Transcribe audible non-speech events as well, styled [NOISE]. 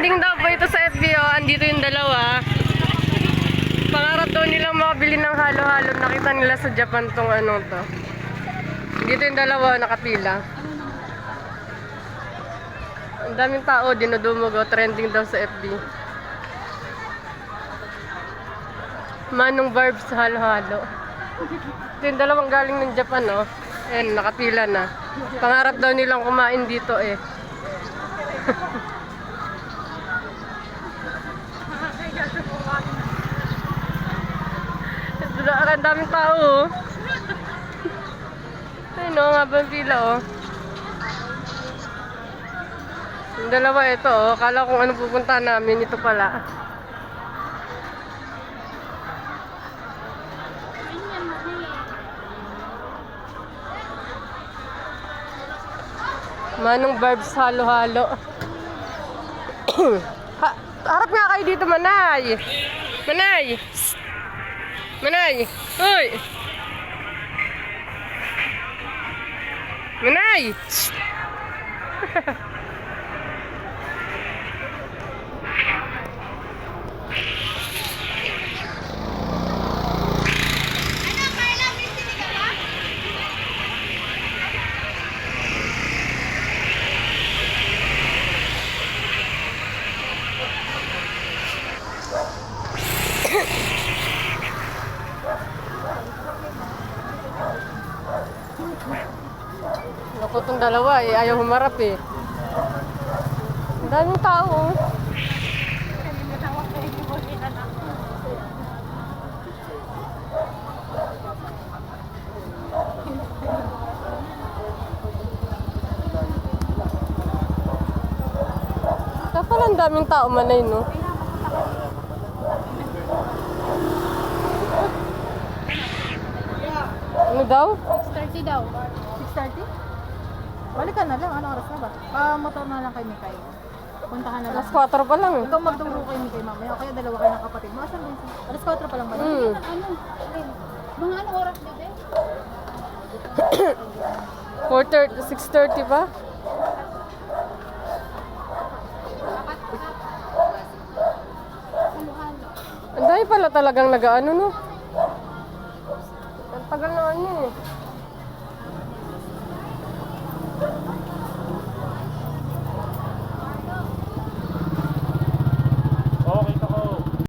Trending daw po ito sa FBO. Andito yung dalawa. Pangarap daw nilang makabili ng halo-halo. Nakita nila sa Japan tong ano to. Dito yung dalawa nakapila. Ang daming tao, dinudumugo. Trending daw sa FB. Manong Barbs halo-halo. Ito yung dalawang galing ng Japan, oh. Ayan, nakapila na. Pangarap daw nilang kumain dito, eh. [LAUGHS] Ito ang daming tao, oh. Ayun, oh, nga ba pila, oh. Yung dalawa ito, oh. Kala kung ano pupunta namin, ito pala. Manong Barbs halo-halo. [COUGHS] ha, harap nga kayo dito, Manay. Manay. Psst. Manay. Hoy. Manay. [LAUGHS] Naku, itong dalawa eh. Ayaw humarap eh. Ang daming tao. oh. Kaya pala ang daming tao manay, no? Daw? 6.30 daw. 6.30? Balik ka na lang. Anong oras na ba? Ah, motor na lang kay Mikay. Puntahan na lang. Alas 4 pa lang eh. Ikaw magturo kay Mikay mamaya. Kaya dalawa kayo ng kapatid. Mga saan ba yun? Alas 4 pa lang ba? Hmm. Ano? Mga anong oras dito eh? 4.30, 6.30 pa? Halo-halo. Ang dami pala talagang nag-ano, no? Tagal na ano eh.